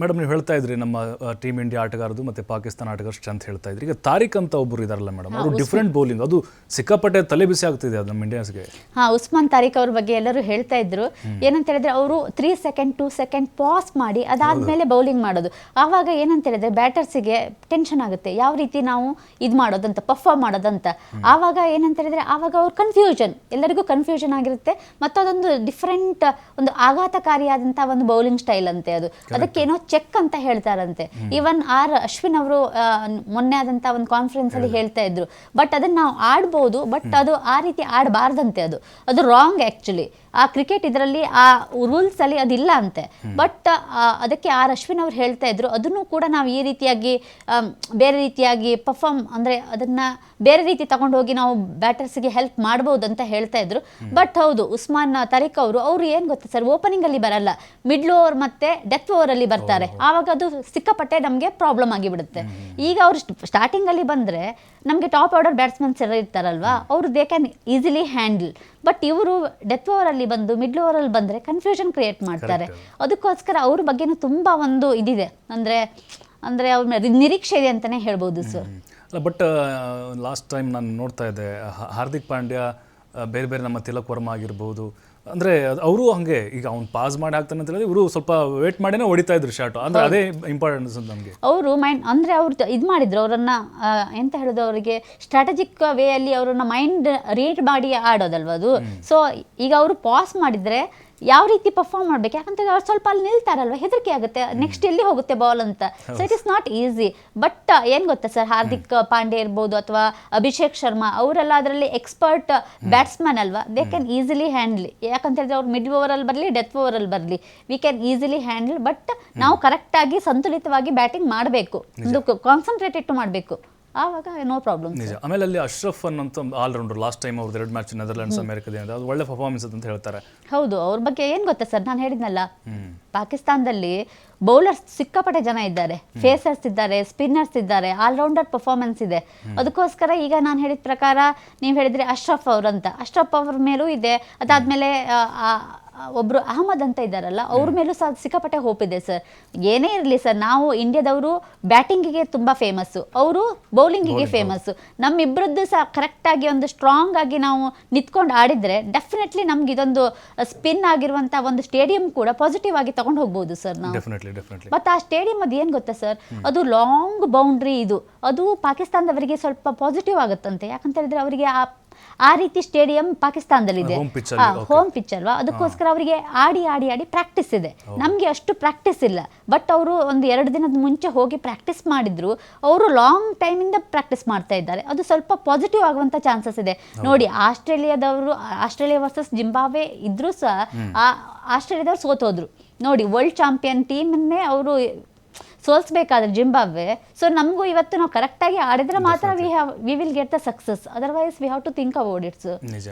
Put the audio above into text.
Madam ನೀವು ಹೇಳ್ತಾ ಇದ್ರಿ ನಮ್ಮ ಟೀಮ್ ಇಂಡಿಯಾ ಆಟಗಾರದು ಮತ್ತೆ ಪಾಕಿಸ್ತಾನ ಆಟಗಾರ ಸ್ಟ್ರೆಂತ್ ಹೇಳ್ತಾ ಇದ್ರಿ. ಈಗ ತಾರಿಕ್ ಅಂತ ಒಬ್ಬರು ಇದಾರಲ್ಲ ಮೇಡಮ್ ಅವರು ಡಿಫ್ರೆಂಟ್ ಬೌಲಿಂಗ್ ಅದು ಸಿಕ್ಕಾಪಟ್ಟೆ ತಲೆ ಬಿಸಿ ಆಗ್ತಿದೆ ಅದು ನಮ್ಮ ಇಂಡಿಯನ್ಸ್ಗೆ. ಹಾ ಉಸ್ಮಾನ್ ತಾರಿಕ್ ಅವ್ರ ಬಗ್ಗೆ ಎಲ್ಲರೂ ಹೇಳ್ತಾ ಇದ್ರು. ಏನಂತ ಹೇಳಿದ್ರೆ ಅವರು three second two second pass ಮಾಡಿ ಅದಾದ್ಮೇಲೆ ಬೌಲಿಂಗ್ ಮಾಡೋದು. ಆವಾಗ ಏನಂತ ಹೇಳಿದ್ರೆ ಬ್ಯಾಟರ್ಸಿಗೆ ಟೆನ್ಷನ್ ಆಗುತ್ತೆ. ಯಾವ ರೀತಿ ನಾವು ಇದು ಮಾಡೋದಂತ ಪರ್ಫಾರ್ಮ್ ಮಾಡೋದಂತ. ಆವಾಗ ಏನಂತ ಹೇಳಿದ್ರೆ ಆವಾಗ ಅವ್ರ ಕನ್ಫ್ಯೂಷನ್ ಎಲ್ಲರಿಗೂ ಕನ್ಫ್ಯೂಷನ್ ಆಗಿರುತ್ತೆ. ಮತ್ತು ಅದೊಂದು ಡಿಫ್ರೆಂಟ್ ಒಂದು ಆಘಾತಕಾರಿಯಾದಂಥ ಒಂದು ಬೌಲಿಂಗ್ ಸ್ಟೈಲ್ ಅಂತೆ ಅದು. ಅದಕ್ಕೇನೋ ಚೆಕ್ ಅಂತ ಹೇಳ್ತಾರಂತೆ. ಈವನ್ ಆರ್ ಅಶ್ವಿನ್ ಅವರು ಮೊನ್ನೆ ಆದಂತಹ ಒಂದು ಕಾನ್ಫರೆನ್ಸ್ ಅಲ್ಲಿ ಹೇಳ್ತಾ ಇದ್ರು. ಬಟ್ ಅದನ್ನ ನಾವು ಆಡ್ಬೋದು ಬಟ್ ಅದು ಆ ರೀತಿ ಆಡಬಾರ್ದಂತೆ ಅದು. ಅದು ರಾಂಗ್ ಆಕ್ಚುಲಿ ಆ ಕ್ರಿಕೆಟ್ ಇದರಲ್ಲಿ ಆ ರೂಲ್ಸ್ ಅಲ್ಲಿ ಅದಿಲ್ಲ ಅಂತೆ. ಬಟ್ ಅದಕ್ಕೆ ಆರ್ ಅಶ್ವಿನ್ ಅವ್ರು ಹೇಳ್ತಾ ಇದ್ರು ಅದನ್ನು ಕೂಡ ನಾವು ಈ ರೀತಿಯಾಗಿ ಬೇರೆ ರೀತಿಯಾಗಿ ಪರ್ಫಾರ್ಮ್ ಅಂದ್ರೆ ಅದನ್ನ ಬೇರೆ ರೀತಿ ತಗೊಂಡು ಹೋಗಿ ನಾವು ಬ್ಯಾಟರ್ಸ್ಗೆ ಹೆಲ್ಪ್ ಮಾಡ್ಬೋದು ಅಂತ ಹೇಳ್ತಾ ಇದ್ರು. ಬಟ್ ಹೌದು ಉಸ್ಮಾನ್ ತರೀಕ್ ಅವರು ಅವರು ಏನು ಗೊತ್ತಾ ಸರ್? ಓಪನಿಂಗ್ ಅಲ್ಲಿ ಬರಲ್ಲ. ಮಿಡ್ಲ್ ಓವರ್ ಮತ್ತೆ ಡೆತ್ ಓವರ್ ಅಲ್ಲಿ ಬರ್ತಾರೆ. ಆವಾಗ ಅದು ಸಿಕ್ಕಾಪಟ್ಟೆ ನಮಗೆ ಪ್ರಾಬ್ಲಮ್ ಆಗಿಬಿಡುತ್ತೆ. ಈಗ ಅವರು ಸ್ಟಾರ್ಟಿಂಗ್ ಅಲ್ಲಿ ಬಂದ್ರೆ ನಮಗೆ ಟಾಪ್ ಆರ್ಡರ್ ಬ್ಯಾಟ್ಸ್ಮನ್ಸ್ ಎಲ್ಲ ಇರ್ತಾರಲ್ವಾ ಅವರು they can easily handle but ಇವರು ಡೆತ್ ಓವರ್ ಅಲ್ಲಿ ಬಂದು ಮಿಡ್ಲ್ ಓವರ್ ಅಲ್ಲಿ ಬಂದ್ರೆ ಕನ್ಫ್ಯೂಷನ್ ಕ್ರಿಯೇಟ್ ಮಾಡ್ತಾರೆ. ಅದಕ್ಕೋಸ್ಕರ ಅವ್ರ ಬಗ್ಗೆನೂ ತುಂಬಾ ಒಂದು ಇದಿದೆ. ಅಂದ್ರೆ ಅಂದ್ರೆ ಅವ್ರ ನಿರೀಕ್ಷೆ ಇದೆ ಅಂತಾನೆ ಹೇಳ್ಬೋದು ಸರ್. ಅಲ್ಲ ಬಟ್ ಲಾಸ್ಟ್ ಟೈಮ್ ನಾನು ನೋಡ್ತಾ ಇದ್ದೆ ಹಾರ್ದಿಕ್ ಪಾಂಡ್ಯ ಬೇರೆ ಬೇರೆ ನಮ್ಮ ತಿಲಕ್ ವರ್ಮ ಆಗಿರ್ಬೋದು ಅಂದರೆ ಅವರು ಹಂಗೆ ಈಗ ಅವ್ನು ಪಾಸ್ ಮಾಡಿ ಹಾಕ್ತಾನೆ ಅಂತ ಹೇಳಿದ್ರೆ ಇವರು ಸ್ವಲ್ಪ ವೇಟ್ ಮಾಡಿನೇ ಹೊಡಿತಾ ಇದ್ರು ಶಾರ್ಟ್ ಅಂದ್ರೆ ಅದೇ ಇಂಪಾರ್ಟೆನ್ಸ್ ನಮಗೆ. ಅವರು ಮೈಂಡ್ ಅಂದ್ರೆ ಅವ್ರು ಇದು ಮಾಡಿದ್ರು ಅವರನ್ನ ಎಂತ ಹೇಳೋದು ಅವರಿಗೆ ಸ್ಟ್ರಾಟಜಿಕ್ ವೇ ಅಲ್ಲಿ ಅವರನ್ನ ಮೈಂಡ್ ರೀಡ್ ಮಾಡಿ ಆಡೋದಲ್ವ ಅದು? ಸೊ ಈಗ ಅವರು ಪಾಸ್ ಮಾಡಿದ್ರೆ ಯಾವ ರೀತಿ ಪರ್ಫಾರ್ಮ್ ಮಾಡ್ಬೇಕು? ಯಾಕಂತಂದ್ರೆ ಅವ್ರು ಸ್ವಲ್ಪ ಅಲ್ಲಿ ನಿಲ್ತಾರಲ್ವ? ಹೆದರಿಕೆ ಆಗುತ್ತೆ. ನೆಕ್ಸ್ಟ್ ಎಲ್ಲಿ ಹೋಗುತ್ತೆ ಬಾಲ್ ಅಂತ? So it is not easy but ಏನು ಗೊತ್ತಾ ಸರ್ ಹಾರ್ದಿಕ್ ಪಾಂಡೆ ಇರ್ಬೋದು ಅಥವಾ ಅಭಿಷೇಕ್ ಶರ್ಮಾ ಅವರೆಲ್ಲ ಅದರಲ್ಲಿ ಎಕ್ಸ್ಪರ್ಟ್ ಬ್ಯಾಟ್ಸ್ಮನ್ ಅಲ್ವಾ? ದೇ ಕ್ಯಾನ್ ಈಸಿಲಿ ಹ್ಯಾಂಡ್ಲ್ ಯಾಕಂತ ಹೇಳಿದ್ರೆ ಅವ್ರು ಮಿಡ್ ಓವರಲ್ಲಿ ಬರಲಿ ಡೆತ್ ಓವರಲ್ಲಿ ಬರಲಿ. We can easily handle but ನಾವು ಕರೆಕ್ಟಾಗಿ ಸಂತುಲಿತವಾಗಿ ಬ್ಯಾಟಿಂಗ್ ಮಾಡಬೇಕು. ಒಂದು ಕಾನ್ಸಂಟ್ರೇಟ್ ಇಟ್ಟು ಮಾಡಬೇಕು. ಆವಾಗ ನೋ ಪ್ರಾಬ್ಲಮ್ ನಿಜ. ಆಮೇಲೆ ಅಲ್ಲಿ ಅಶ್ರಫ್ ಅನ್ನೋಂಥ ಆಲ್ರೌಂಡರ್ ಲಾಸ್ಟ್ ಟೈಮ್ ಅವ್ರದ್ದು ಎರಡು ಮ್ಯಾಚ್ ನೆದರ್ಲ್ಯಾಂಡ್ಸ್ ಅಮೆರಿಕದ ಅದು ಒಳ್ಳೆ ಪರ್ಫಾರ್ಮೆನ್ಸ್ ಅಂತ ಹೇಳ್ತಾರೆ. ಹೌದು ಅವ್ರ ಬಗ್ಗೆ ಏನು ಗೊತ್ತಾ ಸರ್ ನಾನು ಹೇಳಿದ್ನಲ್ಲ. ಪಾಕಿಸ್ತಾನದಲ್ಲಿ ಬೌಲರ್ಸ್ ಸಿಕ್ಕಾಪಟ್ಟೆ ಜನ ಇದ್ದಾರೆ. ಫೇಸರ್ಸ್ ಇದ್ದಾರೆ ಸ್ಪಿನ್ನರ್ಸ್ ಇದ್ದಾರೆ ಆಲ್ರೌಂಡರ್ ಪರ್ಫಾರ್ಮೆನ್ಸ್ ಇದೆ. ಅದಕ್ಕೋಸ್ಕರ ಈಗ ನಾನು ಹೇಳಿದ ಪ್ರಕಾರ ನೀವು ಹೇಳಿದ್ರೆ ಅಶ್ರಫ್ ಅವ್ರಂತ. ಅಶ್ರಫ್ ಅವ್ರ ಮೇಲೂ ಇದೆ. ಅದಾದ್ಮೇಲೆ ಒಬ್ರು ಅಹಮದ್ ಅಂತ ಇದ್ದಾರಲ್ಲ ಅವ್ರ ಮೇಲೂ ಸಹ ಸಿಕ್ಕಾಪಟ್ಟೆ ಹೋಪ್ ಇದೆ ಸರ್ ಏನೇ ಇರಲಿ ಸರ್ ನಾವು ಇಂಡಿಯಾದವರು ಬ್ಯಾಟಿಂಗಿಗೆ ತುಂಬ ಫೇಮಸ್ಸು ಅವರು ಬೌಲಿಂಗಿಗೆ ಫೇಮಸ್ಸು ನಮ್ಮಿಬ್ಬರದ್ದು ಸಹ ಕರೆಕ್ಟಾಗಿ ಒಂದು ಸ್ಟ್ರಾಂಗ್ ಆಗಿ ನಾವು ನಿಂತ್ಕೊಂಡು ಆಡಿದ್ರೆ ಡೆಫಿನೆಟ್ಲಿ ನಮ್ಗೆ ಇದೊಂದು ಸ್ಪಿನ್ ಆಗಿರುವಂಥ ಒಂದು ಸ್ಟೇಡಿಯಂ ಕೂಡ ಪಾಸಿಟಿವ್ ಆಗಿ ತಗೊಂಡು ಹೋಗ್ಬೋದು ಸರ್ ನಾವು. ಮತ್ತು ಆ ಸ್ಟೇಡಿಯಂ ಅದು ಏನು ಗೊತ್ತಾ ಸರ್ ಅದು ಲಾಂಗ್ ಬೌಂಡ್ರಿ ಇದು. ಅದು ಪಾಕಿಸ್ತಾನದವರಿಗೆ ಸ್ವಲ್ಪ ಪಾಸಿಟಿವ್ ಆಗುತ್ತಂತೆ. ಯಾಕಂತ ಹೇಳಿದ್ರೆ ಅವರಿಗೆ ಆ ಆ ರೀತಿ ಸ್ಟೇಡಿಯಂ ಪಾಕಿಸ್ತಾನದಲ್ಲಿದೆ. ಹೋಮ್ ಪಿಚ್ ಅಲ್ವಾ? ಅದಕ್ಕೋಸ್ಕರ ಅವರಿಗೆ ಆಡಿ ಆಡಿ ಆಡಿ ಪ್ರಾಕ್ಟೀಸ್ ಇದೆ. ನಮಗೆ ಅಷ್ಟು ಪ್ರಾಕ್ಟೀಸ್ ಇಲ್ಲ. ಬಟ್ ಅವರು ಒಂದು ಎರಡು ದಿನದ ಮುಂಚೆ ಹೋಗಿ ಪ್ರಾಕ್ಟೀಸ್ ಮಾಡಿದ್ರು. ಅವರು ಲಾಂಗ್ ಟೈಮಿಂದ ಪ್ರಾಕ್ಟೀಸ್ ಮಾಡ್ತಾ ಇದ್ದಾರೆ. ಅದು ಸ್ವಲ್ಪ ಪಾಸಿಟಿವ್ ಆಗುವಂತ ಚಾನ್ಸಸ್ ಇದೆ. ನೋಡಿ ಆಸ್ಟ್ರೇಲಿಯಾದವರು ಆಸ್ಟ್ರೇಲಿಯಾ ವರ್ಸಸ್ ಜಿಂಬಾಬ್ವೆ ಇದ್ರೂ ಸಹ ಆ ಆಸ್ಟ್ರೇಲಿಯಾದವ್ರು ಸೋತೋದ್ರು. ನೋಡಿ ವರ್ಲ್ಡ್ ಚಾಂಪಿಯನ್ ಟೀಮನ್ನೇ ಅವರು ಸೋಲ್ಸ್ಬೇಕಾದ್ರೆ ಜಿಂಬಾಬ್ವೆ. ಸೊ ನಮಗೂ ಇವತ್ತು ನಾವು ಕರೆಕ್ಟಾಗಿ ಆಡಿದ್ರೆ ಮಾತ್ರ we have we will get the success otherwise we have to think about it's ನಿಜ.